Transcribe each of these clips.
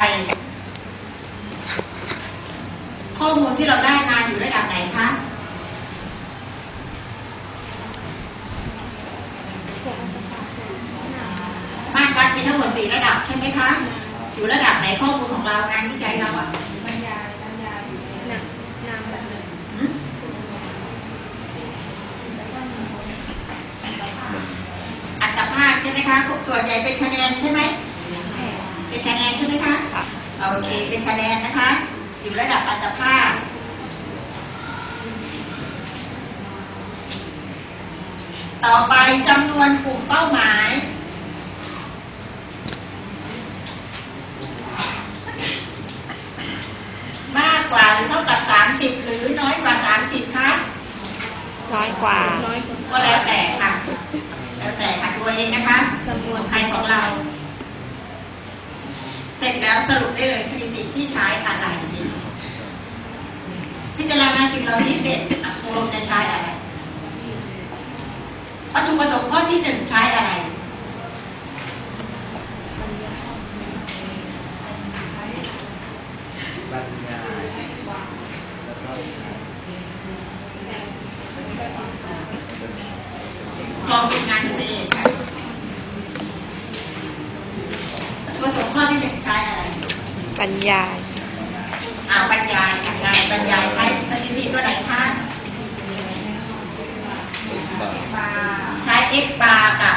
ไปข้อมูลที่เราได้มาอยู่ระดับไหนคะมาตรวัดมีทั้งหมดสี่ระดับใช่ไหมคะ อยู่ระดับไหนข้อมูลของเรางานวิจัยเราอะบรรยายบรรยายนักนามแบบหนึ่งอัตภาพอัตภาพใช่ไหมคะส่วนใหญ่เป็นคะแนนใช่ไหมใช่ เป็นคะแนนใช่ไหมคะโอเค เป็นคะแนนนะคะ อยู่ระดับอัตภาพต่อไปจำนวนกลุ่มเป้าหมาย มากกว่าหรือเท่ากับ 30 หรือน้อยกว่า 30คะน้อยกว่าน้อยกว่าก็แล้วแต่ค่ะ แล้วแต่ค่ะตัวเองนะคะจำนวนใครของเรา เสร็จแล้วสรุปได้เลยสถิติที่ใช้อะไรพิจารณาสิ่งเหล่านี้เสร็จอะตกลงจะใช้อะไรวัตถุประสงค์ข้อที่หนึ่งใช้อะไรปัญญายแล้วก็ ลองเป็นงานตัวเองค่ะวัตถุประสงค์ข้อที่หนึ่งใช้อะไร บรร ยายอ่าบรรยายค่ะงานบรรยายใช้สถิติตัวไหนคะบาใช้ x bar กับ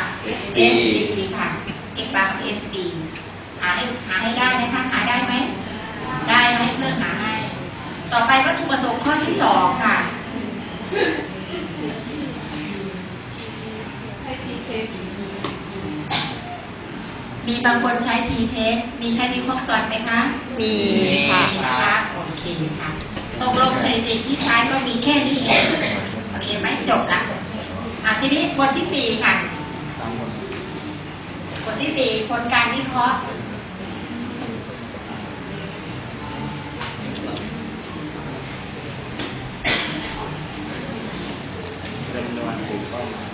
sd ค่ะ x bar กับ sd หาให้หาให้ได้นะคะหาได้ไหมได้ให้เพื่อนหาให้ ต่อไปวัตถุประสงค์ข้อที่สองค่ะใช้ทีเคมีบางคนใช้ t test มีใช้วิเคราะห์ก่อนไหมคะ มีค่ะมีนะคะโอเคค่ะตกลงสถิติที่ใช้ก็มีแค่นี้เองโอเคไหมจบละอะทีนี้บทที่สี่ค่ะตามหมดบทที่สี่ผลการวิเคราะห์จำนวนกลุ่มเป้าหมาย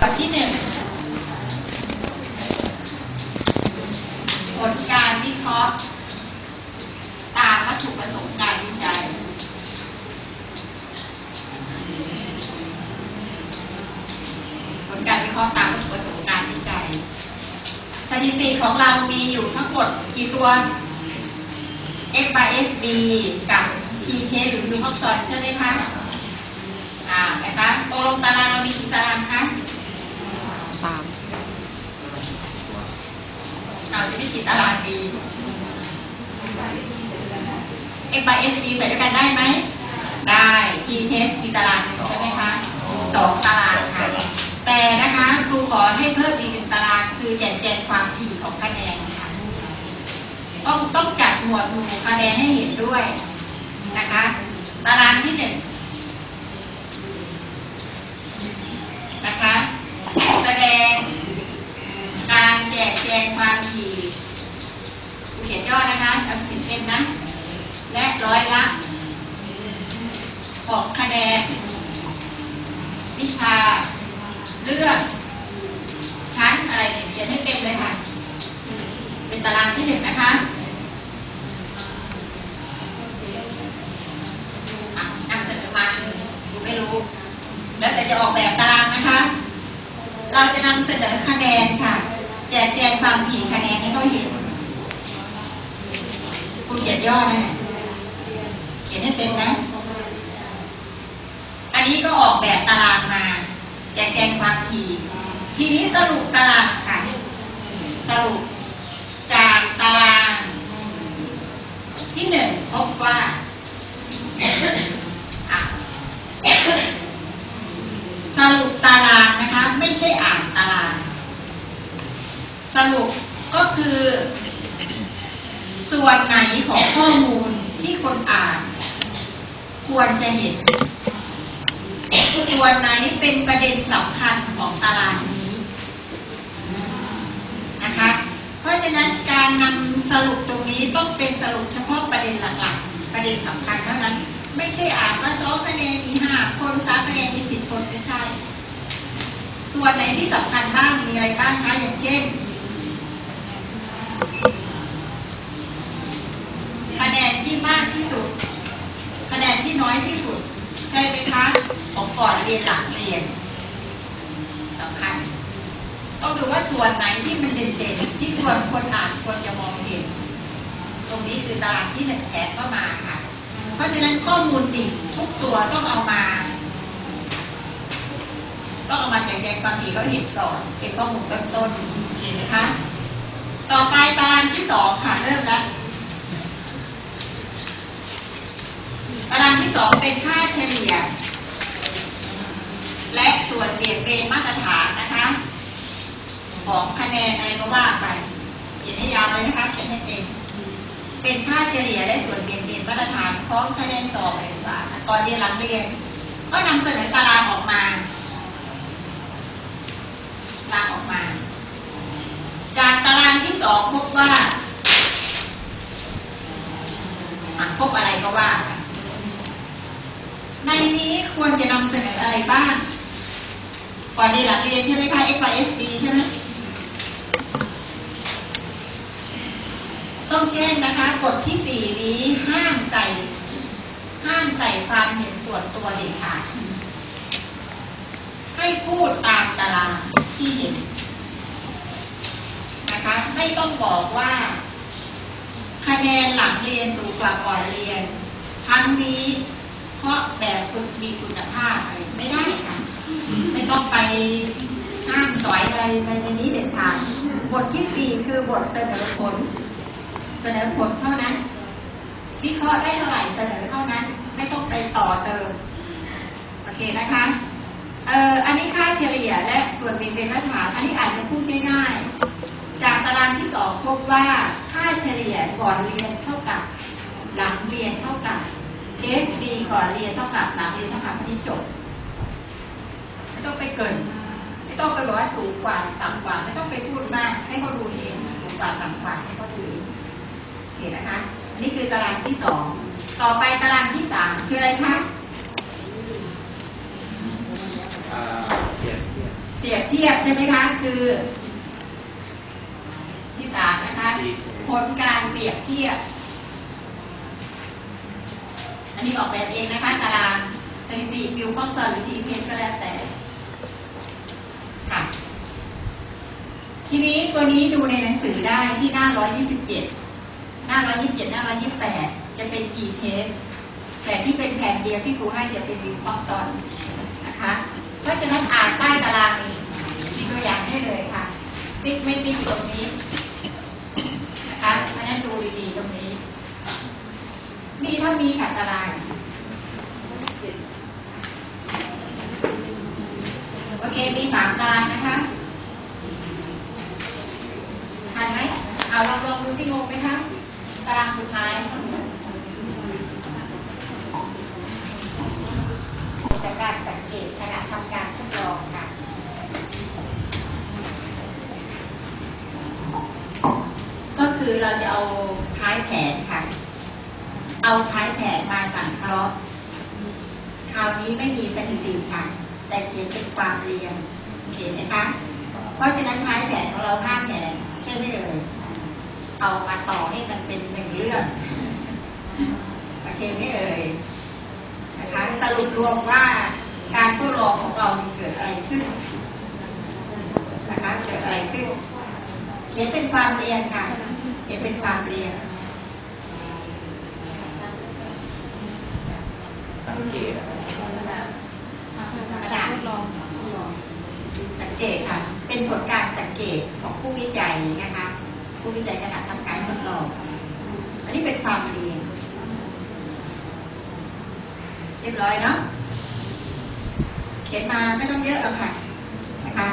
บทที่หนึ่งผลการวิเคราะห์ ตามวัตถุประสงค์การวิจัย ผลการวิเคราะห์ตามวัตถุประสงค์การวิจัย สถิติของเรามีอยู่ทั้งหมดกี่ตัว x by s d กับ t k หรือ u พักซอนใช่ไหมคะ อ่า นะคะตกลงตารางเรามีกี่ตารางคะสามเราจะมีกี่ตารางดี x by s d ใส่ด้วยกันได้ไหม ได้ t test มีตารางหนึ่งใช่ไหมคะสองตารางค่ะ แต่นะคะครูขอให้เพิ่มอีกหนึ่งตารางคือแจกแจงความถี่ของคะแนนค่ะ ต้องต้องจัดหมวดหมู่คะแนนให้เห็นด้วยนะคะ ตารางที่หนึ่งนะคะ แสดง การแจกแจงความถี่เขียนย่อนะคะเอาเขียนเอ็นนะ และร้อยละ ของคะแนน วิชาเลือกชั้นอะไรเขียนให้เต็มเลยค่ะ เป็นตารางที่หนึ่งนะคะนำเสนอมาดูไม่รู้ แล้วแต่ จะออกแบบตารางนะคะ เราจะนำเสนอคะแนนค่ะ แจกแจงความถี่คะแนนให้เขาเห็นคุณเขียนย่อนะเนี่ยเขียนให้เต็มนะ อันนี้ก็ออกแบบตารางมา แจกแจงความถี่ทีนี้สรุปตารางค่ะ สรุปจากตาราง ที่หนึ่งพบว่า คะแนนมีห้าคนซ้าคะแนนมีสิบคนไม่ใช่ ส่วนไหนที่สำคัญบ้างมีอะไรบ้างคะอย่างเช่น คะแนนที่มากที่สุด คะแนนที่น้อยที่สุด ใช่ไหมคะของก่อนเรียนหลังเรียนสำคัญต้องดูว่าส่วนไหนที่มันเด่นๆที่ควรคนอ่านควรจะมองเห็น ตรงนี้คือตารางที่หนึ่งแถมเข้มาค่ะ เพราะฉะนั้นข้อมูลดิ่งทุกตัวต้องเอามา ต้องเอามาแจกแจงความถี่เขาเห็นก่อนเป็นข้อมูลต้นต้นๆเห็นไหมคะต่อไปตารางที่สองค่ะเริ่มแล้วตารางที่สองเป็นค่าเฉลี่ย และส่วนเปลี่ยนเป็นมาตรฐานนะคะ ของคะแนนอะไรก็ว่าไปเขียนให้ยาวเลยนะคะเขียนให้เต็ม เป็นค่าเฉลี่ยและส่วนเปลี่ยนเป็นมาตรฐานพร้อมคะแนนสอบอะไรต่างๆก่อนเรียนหลังเรียน ก็นำเสนอตารางออกมาตารางออกมา จากตารางที่สองพบว่าพบอะไรก็ว่า ในนี้ควรจะนำเสนออะไรบ้างก่อนเรียนหลังเรียนใช่ไหมคะ x y s d ใช่ไหม ต้องแจ้งนะคะกฎที่สี่นี้ห้ามใส่ ห้ามใส่ความเห็นส่วนตัวเด็ดขาดให้พูดตามตารางที่เห็นนะคะ ไม่ต้องบอกว่า คะแนนหลังเรียนสูงกว่าก่อนเรียน ทั้งนี้เพราะแบบฝึกมีคุณภาพอะไรไม่ได้ค่ะ ไม่ต้องไปห้ามสอยอะไรในนี้เด็ดขาดบทที่สี่คือบทเสนอผล สนอผลเท่านั้น วิเคราะห์ได้เท่าไหร่เสนอเท่านั้น ไม่ต้องไปต่อเติมโอเคนะคะเอ่ออันนี้ค่าเฉลี่ยและส่วนเป็นเป็นมาตรฐาน อันนี้อาจจะพูดง่ายๆจากตารางที่สองพบว่าค่าเฉลี่ยก่อนเรียนเท่ากับ หลังเรียนเท่ากับ SD ก่อนเรียนเท่ากับหลังเรียนเท่ากับอันนี้จบไม่ต้องไปเกินไม่ต้องไปบอกว่าสูงกว่าต่ำกว่า ไม่ต้องไปพูดมาก ให้เขาดูเองสูงกว่าต่ำกว่าให้เขาดู เองโอเคนะคะอันนี้คือตารางที่สอง ต่อไปตารางที่สามคืออะไรคะเปรียบเทียบเปรียบเทียบใช่ไหมคะ คือ ที่สามนะคะผลการเปรียบเทียบ อันนี้ออกแบบเองนะคะ ตารางสถิติฟิวข้อสอบหรือทีเทสก็แล้วแต่ค่ะทีนี้ตัวนี้ดูในหนังสือได้ที่หน้า 127 หน้า127หน้า128จะเป็น t test แต่ที่เป็นแผ่นเดียวที่ครูให้จะเป็นวิวข้อตอนนะคะ เพราะฉะนั้นอ่านใต้ตารางนี้มีตัวอย่างให้เลยค่ะติ๊กไม่ติ๊กตรงนี้นะคะเพราะฉะนั้นดูดีๆตรงนี้ มีเท่านี้ค่ะตารางโอเค มีสามตารางนะคะทันไหมเอาลองลองดูที่งงไหมคะ ตารางสุดท้ายจากการสังเกตขณะทำการทดลองค่ะก็คือเราจะเอาท้ายแผนค่ะ เอาท้ายแผนมาสังเคราะห์คราวนี้ไม่มีสถิติค่ะ แต่เขียนเป็นความเรียงเห็นไหมคะ เพราะฉะนั้นท้ายแผนของเราห้าแผนใช่ไหมเอ่ย เอามาต่อให้มันเป็นหนึ่งเรื่องโอเคไหมเอ่ยนะคะสรุปรวมว่าการทดลองของเรามีเกิดอะไรขึ้นนะคะเกิดอะไรขึ้นเขียนเป็นความเรียงค่ะเขียนเป็นความเรียงสังเกตกระดาษสังเกตค่ะ เป็นผลการสังเกตของผู้วิจัยนะคะ ผู้วิจัยขณะทำการทดลอง อันนี้เป็นความเรีเรียบร้อยเนาะ เขียนมาไม่ต้องเยอะหรอกค่ะนะคะ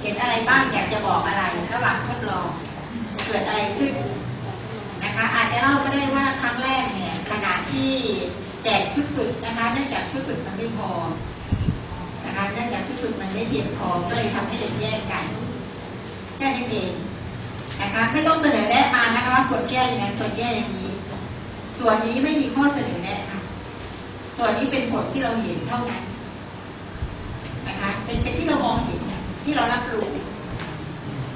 เห็นอะไรบ้างอยากจะบอกอะไรระหว่างทดลองเกิดอะไรขึ้นนะคะ อาจจะเล่าก็ได้ว่าครั้งแรกเนี่ยขณะที่แจกชุดฝึกนะคะเนื่องจากชุดฝึกมันไม่พอนะคะเนื่องจากชุดฝึกมันไม่เพียงพอก็เลยทำให้เด็กแยกกัน่นเองนะคะไม่ต้องเสนอแนะมานะคะว่าควรแก้อย่างนั้นควรแก้อย่างนี้ ส่วนนี้ไม่มีข้อเสนอแนะค่ะ ส่วนนี้เป็นผลที่เราเห็นเท่านั้นนะคะ เป็นเป็นที่เรามองเห็นที่เรารับรู้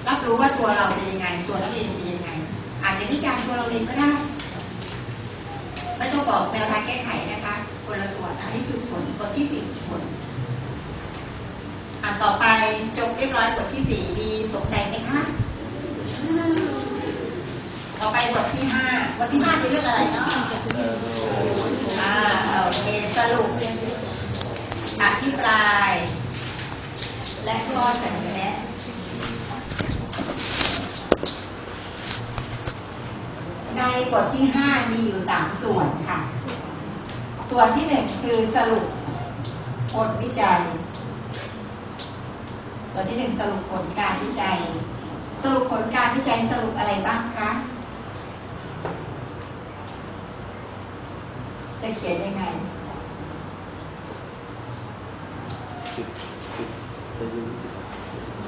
รับรู้ว่าตัวเราเป็นยังไง ตัวนักเรียนเป็นยังไง อาจจะวิจารณ์ตัวเราเองก็ได้ไม่ต้องบอกแนวทางแก้ไขนะคะคนละส่วนอันนี้คือผลคนที่สี่ผล อะต่อไปจบเรียบร้อยบทที่สี่มีสงสัยไหมคะต่อไปบทที่ห้าบทที่ห้าเป็นเรื่องอะไรเนาะอ่าโอเคสรุปอธิบาย และข้อเสนอแนะในบทที่ห้ามีอยู่สามส่วนค่ะ ส่วนที่หนึ่งคือสรุปผลวิจัย ส่วนที่หนึ่งสรุปผลการวิจัย สรุปผลการวิจัยสรุปอะไรบ้างคะจะเขียนยังไง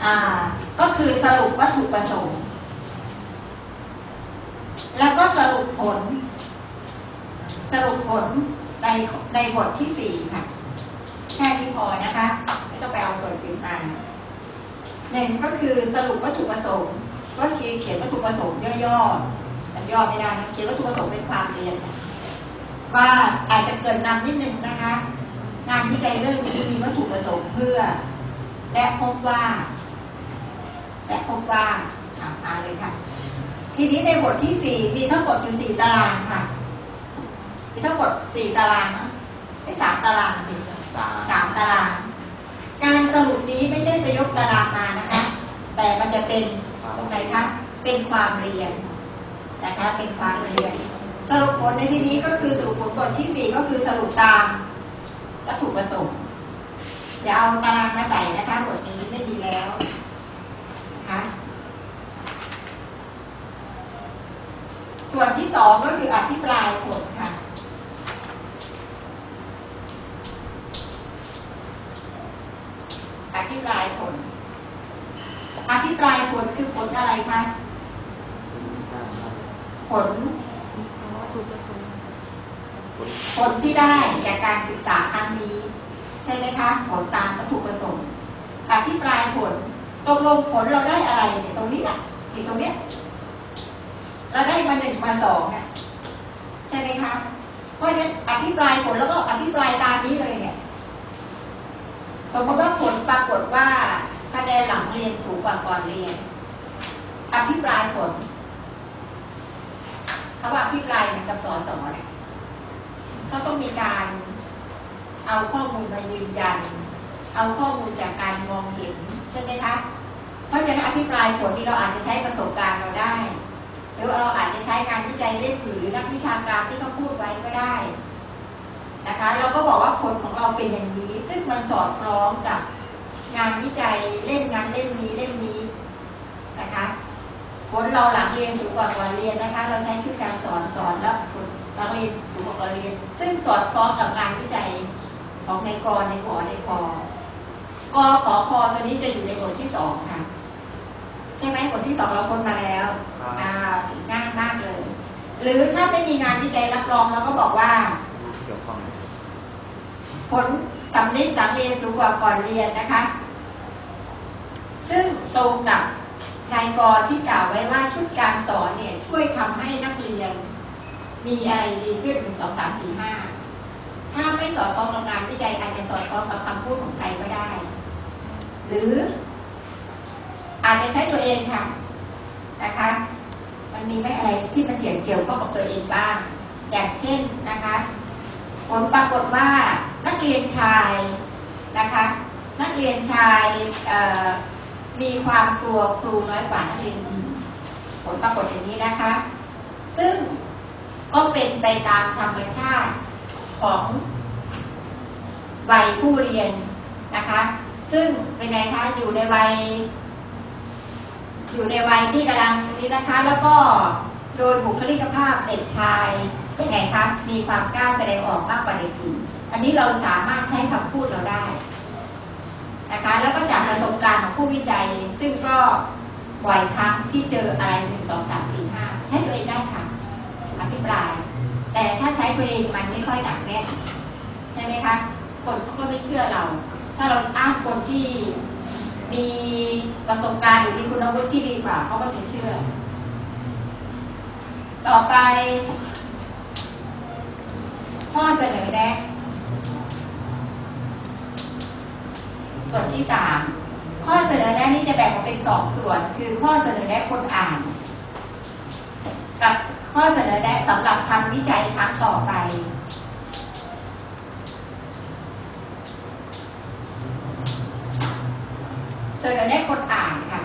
อ่า ก็คือสรุปวัตถุประสงค์ แล้วก็สรุปผล สรุปผลในในบทที่สี่ค่ะ แค่นี้พอนะคะ ไม่ต้องไปเอาส่วนอื่นมา หนึ่งก็คือสรุปวัตถุประสงค์ ก็คือเขียนวัตถุประสงค์ย่อๆมันย่อไม่ได้นะเขียนวัตถุประสงค์เป็นความเรียนว่าอาจจะเกิดนำนิดนึงนะคะ งานวิจัยเรื่องนี้มีวัตถุประสงค์เพื่อ และพบว่า และพบว่าอ่าอ่านเลยค่ะ ทีนี้ในบทที่สี่มีทั้งหมดอยู่สี่ตารางค่ะ มีทั้งหมดสี่ตารางเนอะไม่สามตารางสิสามสามตาราง การสรุปนี้ไม่ใช่ไปยกตารางมานะคะ แต่มันจะเป็นตรงไหนคะ เป็นความเรียนนะคะเป็นความเรียน สรุปผลในที่นี้ก็คือสรุปผลบทที่สี่ก็คือสรุปตามวัตถุประสงค์อย่าเอาตารางมาใส่นะคะบทนี้ไม่ดีแล้วนะคะส่วนที่สองก็คืออธิบายผลค่ะ อ ธิบายผล อธิบายผลคือผลอะไรคะผลผลที่ได้จากการศึกษาครั้งนี้ ใช่ไหมคะผลตามวัตถุประสงค์อธิบายผลตกลงผลเราได้อะไรเนี่ยตรงนี้แหละที่ตรงเนี้ยเราได้มาหนึ่งมาสองอะใช่ไหมคะเพราะฉะนั้นอธิบายผลแล้วก็อธิบายตามนี้เลยเนี่ย มมติว่าผลปรากฏว่าคะแนนหลังเรียนสูงกว่าก่อนเรียน อภิปรายผลคำว่าอภิปรายเหมือนกับสอสอเนี่ยเขาต้องมีการเอาข้อมูลมายืนยัน เอาข้อมูลจากการมองเห็นใช่ไหมคะ เพราะฉะนั้นอภิปรายผลนี้เราอาจจะใช้ประสบการณ์เราได้ หรือเราอาจจะใช้การวิจัยเล่มอื่นหรือนักวิชาการที่เขาพูดไว้ก็ได้ นะคะเราก็บอกว่าผลของเราเป็นอย่างนี้ ซึ่งมันสอดคล้องกับงานวิจัยเล่มนั้นเล่มนี้เล่มนี้นะคะผลเราหลังเรียนสูงกว่าก่อนเรียนนะคะ เราใช้ชุดการสอนสอนแล้วผลหลังเรียนสูงกว่าก่อนเรียน ซึ่งสอดคล้องกับงานวิจัยของในกรในขอในคอกอขอคอตัวนี้จะอยู่ในบทที่สองค่ะใช่ไหมบทที่สองเราค้นมาแล้วอ่าง่ายมากเลย หรือถ้าไม่มีงานวิจัยรับรองเราก็บอกว่าเกี่ยวข้อง ผลสำเร็จหลังเรียนสูงกว่าก่อนเรียนนะคะ ซึ่งตรงกับนายกรที่กล่าวไว้ว่าชุดการสอนเนี่ยช่วยทำให้นักเรียน มีอะไรดีขึ้นหนึ่งสองสามสี่ห้าถ้าไม่สอดคล้องกับงานวิจัยอาจจะสอดคล้องกับคำพูดของใครก็ได้ หรือ อาจจะใช้ตัวเองค่ะนะคะ มันมีไม่อะไรที่มันเกี่ยวเกี่ยวข้องกับตัวเองบ้าง อย่างเช่นนะคะ ผลปรากฏว่า นักเรียนชายนะคะนักเรียนชายมีความกลัวครูน้อยกว่านักเรียนหญิงผลปรากฏอย่างนี้นะคะ ซึ่งก็เป็นไปตามธรรมชาติของวัยผู้เรียนนะคะ ซึ่งเป็นไงคะอยู่ในวัย อยู่ในวัยที่กำลังนี้นะคะ แล้วก็โดยบุคลิกภาพเด็กชายเป็นไงคะมีความกล้าแสดงออกมากกว่าเด็กหญิง อันนี้เราสามารถใช้คำพูดเราได้นะคะแล้วก็จากประสบการณ์ของผู้วิจัย ซึ่งก็บ่อยครั้งที่เจออะไรหนึ่งสองสามสี่ห้าใช้ตัวเองได้ค่ะอภิปราย แต่ถ้าใช้ตัวเองมันไม่ค่อยหนักแน่นใช่ไหมคะคนเขาก็ไม่เชื่อเรา ถ้าเราอ้างคนที่มีประสบการณ์หรือมีคุณวุฒิที่ดีกว่าเขาก็จะเชื่อ ต่อไป ข้อเสนอแนะ ส่วนที่สามข้อเสนอแนะนี้จะแบ่งออกเป็นสองส่วน คือข้อเสนอแนะคนอ่าน กับข้อเสนอแนะสำหรับทำวิจัยครั้งต่อไปเสนอแนะคนอ่านค่ะ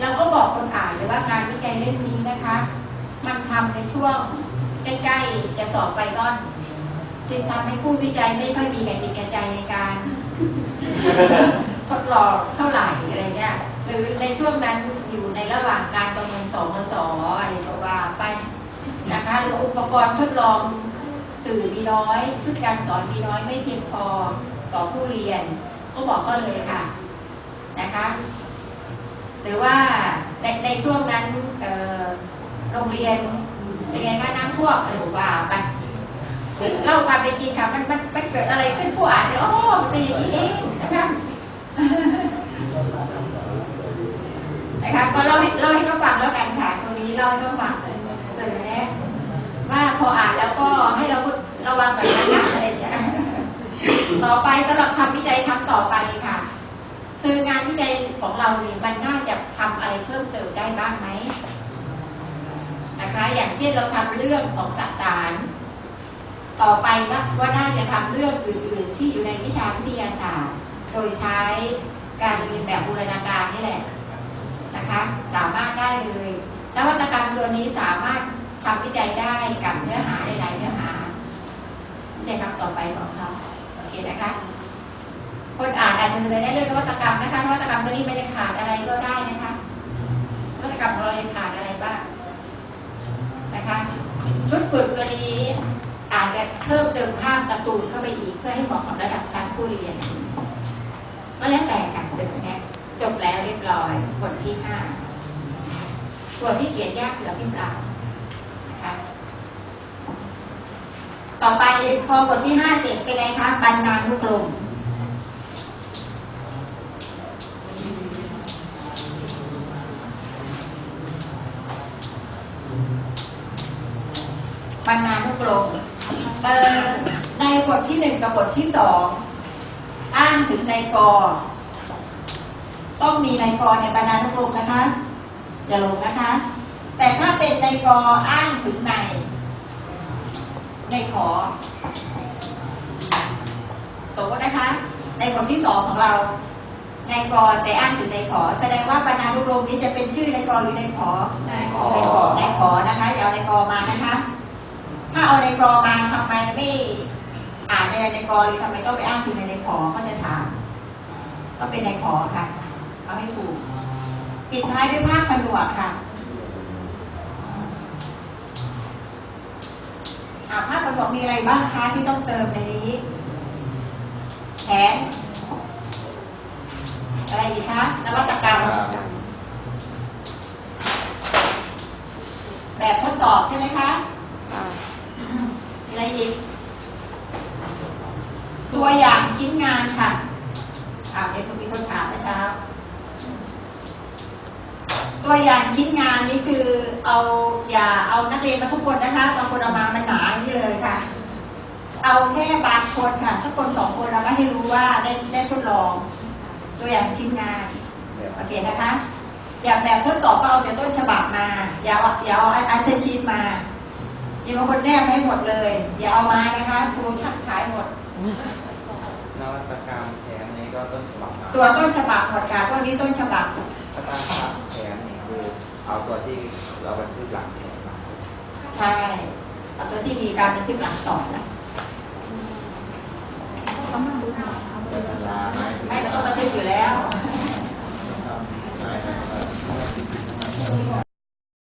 เราก็บอกคนอ่านเลยว่างานวิจัยเล่มนี้นะคะ มันทำในช่วงใกล้ๆจะสอบไฟนอลจึงทำให้ผู้วิจัยไม่ค่อยมีกระจิตกระใจในการ ทดลองเท่าไหร่อะไรเงี้ยหรือในช่วงนั้นอยู่ในระหว่างการประเมินสมสอะไรก็ว่าไปนะคะหรืออุปกรณ์ทดลองสื่อมีน้อย ชุดการสอนมีน้อยไม่เพียงพอต่อผู้เรียน ก็บอกก็เลยค่ะนะคะหรือว่าในในช่วงนั้นโรงเรียนเป็นไงคะน้ำท่วมหรือว่าไป เล่าความเป็นจริงค่ะมันมันมันเกิดอะไรขึ้นผู้อ่านเนี่ยโอ้มันเป็นอย่างนี้เองนะคะนะคะก็เล่าให้เล่าให้เขาฟังแล้วกันค่ะตรงนี้เล่าให้เขาฟังเลยนะว่าพออ่านแล้วก็ให้เราระวังแบบนั้นนะอะไรอย่างเงี้ยต่อไปสำหรับทำวิจัยครั้งต่อไปค่ะ คืองานวิจัยของเราเนี่ยมันน่าจะทำอะไรเพิ่มเติมได้บ้างไหมนะคะ อย่างเช่นเราทำเรื่องของสสาร ต่อไปว่าว่าน่าจะทำเรื่องอื่นๆ ที่อยู่ในวิชาวิทยาศาสตร์ โดยใช้การเรียนแบบบูรณาการนี่แหละนะคะ สามารถได้เลยนวัตกรรมตัวนี้สามารถทำวิจัยได้กับเนื้อหาหลายๆเนื้อหาวิจัยครั้งต่อไปของเขาโอเคนะคะ คนอ่านอาจจะเลยได้เรื่องนวัตกรรมนะคะนวัตกรรมตัวนี้ไม่ได้ขาดอะไรก็ได้นะคะนวัตกรรมของเราขาดอะไรบ้างนะคะชุดฝึกตัวนี้ ตูนเข้าไปอีกเพื่อให้เหมาะกับระดับชั้นผู้เรียนก็แล้วแต่กันเป็นแค่จบแล้วเรียบร้อยบทที่ห้าส่วนที่เขียนยากเสือพิมพ์ลาวนะคะต่อไปพอบทที่ห้าเสร็จเป็นไงคะบรรณานุกรมบรรณานุกรมเออ ในบทที่หนึ่งกับบทที่สองอ้างถึงในกอต้องมีในกอในบรรณานุกรมนะคะ อย่าลงนะคะ แต่ถ้าเป็นในกออ้างถึงในในขอ สมมตินะคะ ในบทที่สองของเราในกอแต่อ้างถึงในขอ แสดงว่าบรรณานุกรมนี้จะเป็นชื่อในกอหรือในขอในขในขอในขอนะคะอย่าเอาในกอมานะคะ ถ้าเอาในกอมาทำไมไม่ อ่านในในกอหรือทำไมต้องไปอ้างถึงในในขอก็จะถาม ก็เป็นในขอค่ะเอาให้ถูก ปิดท้ายด้วยภาคผนวกค่ะอ่าภาคผนวกมีอะไรบ้างคะที่ต้องเติมในนี้แผนอะไรอีกคะนวัตกรรม แบบทดสอบใช่ไหมคะค่ะมีอะไรอีก ตัวอย่างชิ้นงานค่ะอ่าเด็กมีคนถามเมื่อเช้า ตัวอย่างชิ้นงานนี่คือเอาอย่าเอานักเรียนมาทุกคนนะคะบางคนเอามามันหนาอย่างนี้เลยค่ะ เอาแค่บางคนค่ะสักคนสองคนเราก็ให้รู้ว่าได้ได้ทดลอง ตัวอย่างชิ้นงานโอเคนะคะอย่าแบบทดสอบก็เอาแต่ต้นฉบับมา อย่าเอาอย่าเอาอันเทอร์ชีตมาอย่าบางคนแนบให้หมดเลย อย่าเอามานะคะครูชักขายหมด วัตกรรมแผนนี้ก็ต้นฉบับตัวต้นฉบับหอดค่ะพวกนี้ต้นฉบับวัตกรรมแผนนี่คือเอาตัวที่เราบันทึกหลังแผนมาใช่เอาตัวที่มีการบันทึกหลังสอนนะไม่เราก็บันทึกอยู่แล้ว